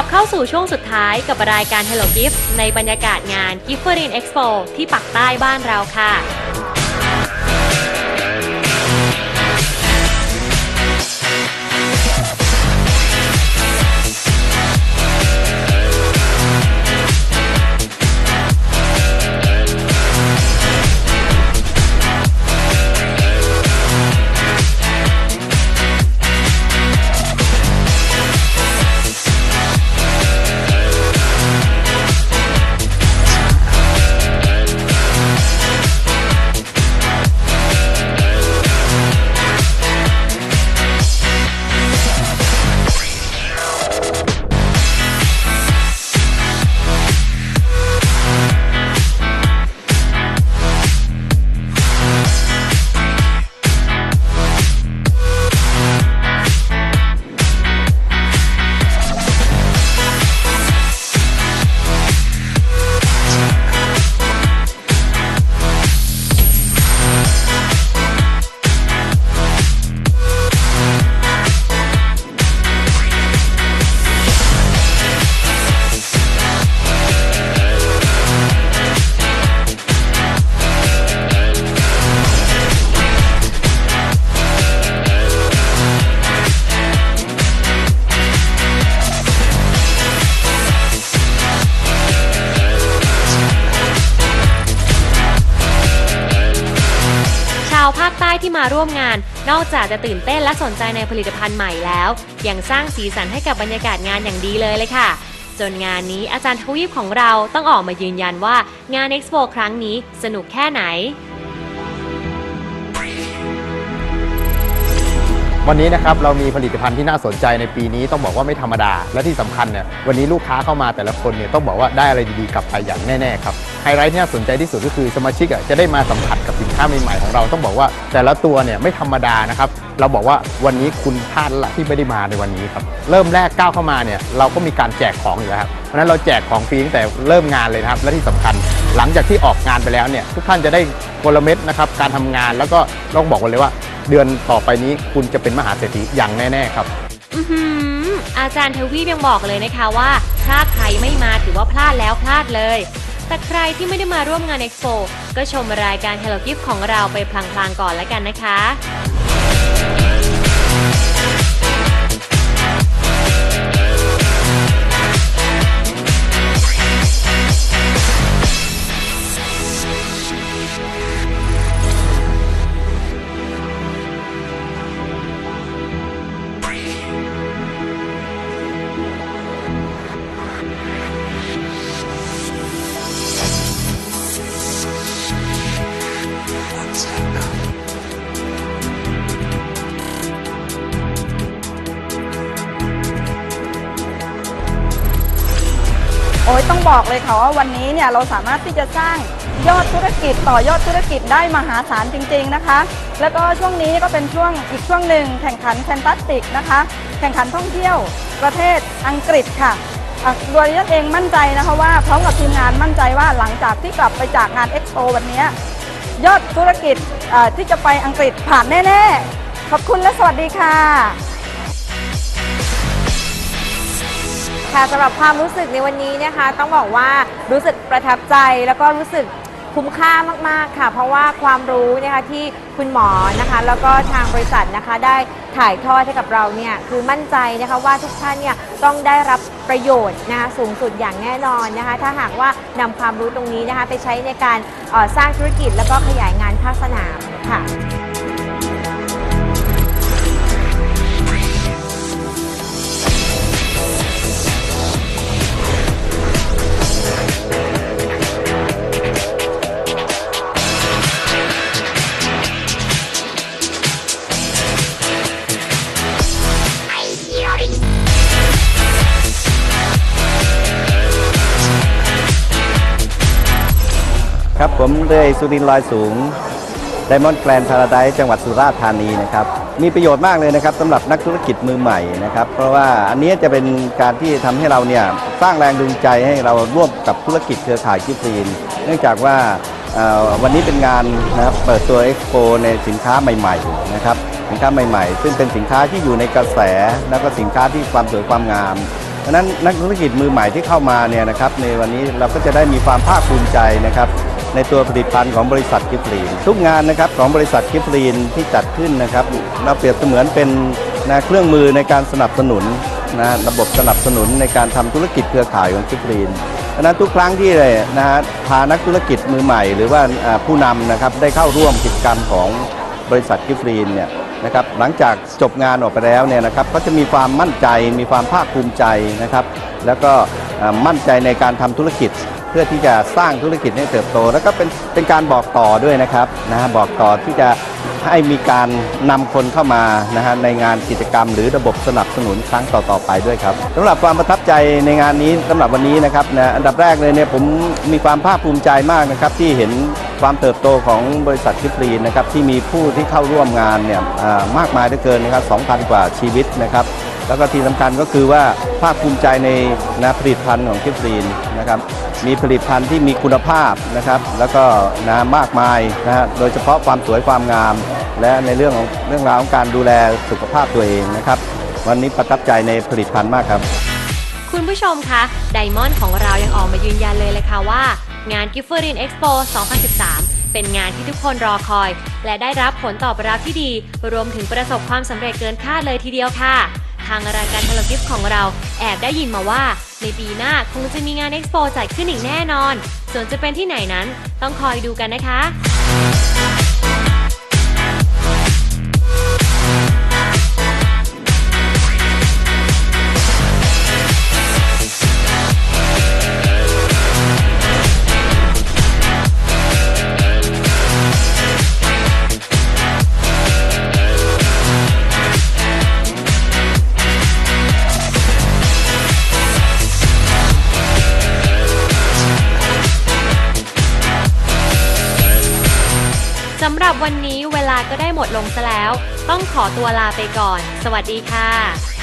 ลับเข้าสู่ช่วงสุดท้ายกับรายการ Hello Gift ในบรรยากาศงาน g i f t e r i n Expo ที่ปักใต้บ้านเราค่ะ ต้ที่มาร่วมงาน นอกจากจะตื่นเต้นและสนใจในผลิตภัณฑ์ใหม่แล้ว ยังสร้างสีสันให้กับบรรยากาศงานอย่างดีเลยเลยค่ะ จนงานนี้อาจารย์ทวีปของเราต้องออกมายืนยันว่างาน Expo ครั้งนี้สนุกแค่ไหน วันนี้นะครับเรามีผลิตภัณฑ์ที่น่าสนใจในปีนี้ต้องบอกว่าไม่ธรรมดา และที่สำคัญเนี่ยวันนี้ลูกค้าเข้ามาแต่ละคนเนี่ยต้องบอกว่าได้อะไรดีๆกลับไปอย่างแน่ๆครับไฮไลท์ที่น่าสนใจที่สุดก็คือสมาชิกอะจะได้มาสัมผัสกับสินค้าใหม่ๆของเราต้องบอกว่าแต่ละตัวเนี่ยไม่ธรรมดานะครับเราบอกว่าวันนี้คุณพลาดแล้วละที่ไม่ได้มาในวันนี้ครับเริ่มแรกก้าวเข้ามาเนี่ยเราก็มีการแจกของอยู่แล้วครับเพราะฉะนั้นเราแจกของฟรีตั้งแต่เริ่มงานเลยครับและที่สำคัญ หลังจากที่ออกงานไปแล้วเนี่ยทุกท่านจะได้กลเม็ดนะครับการทำงานแล้วก็ต้องบอกกันเลยว่า เดือนต่อไปนี้คุณจะเป็นมหาเศรษฐีอย่างแน่ ๆ ครับ อือหืออาจารย์ทวีปยังบอกเลยนะคะว่า ถ้าใครไม่มาถือว่าพลาดแล้วพลาดเลย แต่ใครที่ไม่ได้มาร่วมงานเอ็กโปก็ชมรายการ Hello Gift ของเราไปพลางๆก่อนแล้วกันนะคะ โอ้ยต้องบอกเลยค่ะว่าวันนี้เนี่ยเราสามารถที่จะสร้างยอดธุรกิจต่อยอดธุรกิจได้มหาศาลจริง ๆนะคะ แล้วก็ช่วงนี้ก็เป็นช่วงอีกช่วงหนึ่งแข่งขันแฟนตาสติกนะคะ แข่งขันท่องเที่ยวประเทศอังกฤษค่ะอะโดยดิฉันเองมั่นใจนะคะว่าพร้อมกับทีมงานมั่นใจว่าหลังจากที่กลับไปจากงานเอ็กโปวันนี้ยอดธุรกิจที่จะไปอังกฤษผ่านแน่ ๆ ขอบคุณและสวัสดีค่ะ ค่ะสำหรับความรู้สึกในวันนี้นะคะ ต้องบอกว่ารู้สึกประทับใจแล้วก็รู้สึกคุ้มค่ามากๆค่ะ เพราะว่าความรู้นะคะที่คุณหมอนะคะ แล้วก็ทางบริษัทนะคะได้ถ่ายทอดให้กับเราเนี่ยคือมั่นใจนะคะว่าทุกท่านเนี่ยต้องได้รับประโยชน์นะคะสูงสุดอย่างแน่นอนนะคะ ถ้าหากว่านำความรู้ตรงนี้นะคะ ไปใช้ในการออสร้างธุรกิจแล้วก็ขยายงานภาคสนามค่ะ ผมเรือสุรินลอยสูงไดมอนด์แกรนพาราไดจังหวัดสุราษฎร์ธานีนะครับ มีประโยชน์มากเลยนะครับสำหรับนักธุรกิจมือใหม่นะครับ เพราะว่าอันนี้จะเป็นการที่ทำให้เราเนี่ยสร้างแรงดึงใจให้เราร่วมกับธุรกิจเครือข่ายกิฟซีน เนื่องจากว่าวันนี้เป็นงานนะครับเปิดตัวเอ็กโปในสินค้าใหม่ๆนะครับสินค้าใหม่ๆ ซึ่งเป็นสินค้าที่อยู่ในกระแส แล้วก็สินค้าที่ความสวยความงามราะนั้นนักธุรกิจมือใหม่ที่เข้ามาเนี่ยนะครับในวันนี้เราก็จะได้มีความภาคภูมิใจนะครับ ในตัวผลิตภัณฑ์ของบริษัทกิฟลีนทุกงานนะครับของบริษัทกิฟลีนที่จัดขึ้นนะครับเราเปรียบเสมือนเป็นนะเครื่องมือในการสนับสนุนนะระบบสนับสนุนในการทำธุรกิจเครือข่ายของกิฟลีนเพราะฉะนั้นทุกครั้งที่เลยนะฮะพานักธุรกิจมือใหม่ หรือว่าผู้นำนะครับได้เข้าร่วมกิจกรรมของบริษัทกิฟลีนเนี่ยนะครับหลังจากจบงานออกไปแล้วเนี่ยนะครับก็จะมีความมั่นใจมีความภาคภูมิใจนะครับ แล้วก็มั่นใจในการทำธุรกิจ เพื่อที่จะสร้างธุรกิจให้เติบโต แล้วก็เป็นเป็นการบอกต่อด้วยนะครับนะฮะบอกต่อที่จะให้มีการนำคนเข้ามานะฮะในงานกิจกรรม หรือระบบสนับสนุนครั้งต่อๆไปด้วยครับสำหรับความประทับใจในงานนี้สำหรับวันนี้นะครับนะอันดับแรกเลยเนี่ยผมมีความภาคภูมิใจมากนะครับที่เห็น ความเติบโตของบริษัทคิปรีนนะครับที่มีผู้ที่เข้าร่วมงานเนี่ยมากมายเหลือเกินนะครับ 2,000 กว่าชีวิตนะครับ แล้วก็ที่สำคัญก็คือว่าภาคภูมิใจในนะผลิตภัณฑ์ของคิปรีนนะครับมีผลิตภัณฑ์ที่มีคุณภาพนะครับ แล้วก็นะมากมายนะฮะโดยเฉพาะความสวยความงาม และในเรื่องของเรื่องราวของการดูแลสุขภาพตัวเองนะครับ วันนี้ประทับใจในผลิตภัณฑ์มากครับ คุณผู้ชมคะไดมอนด์ของเรายังออกมายืนยันเลยเลยค่ะว่า งาน g i f f e r i n Expo 2013 เป็นงานที่ทุกคนรอคอย และได้รับผลตอบรับที่ดี รวมถึงประสบความสำเร็จเกินคาดเลยทีเดียวค่ะ ทางรายการทลกิฟของเราแอบได้ยินมาว่า ในปีหน้าคงจะมีงาน Expo จัดขึ้นอีกแน่นอน ส่วนจะเป็นที่ไหนนั้นต้องคอยดูกันนะคะำหรับวันนี้เวลาก็ได้หมดลงซะแล้ว ต้องขอตัวลาไปก่อน สวัสดีค่ะ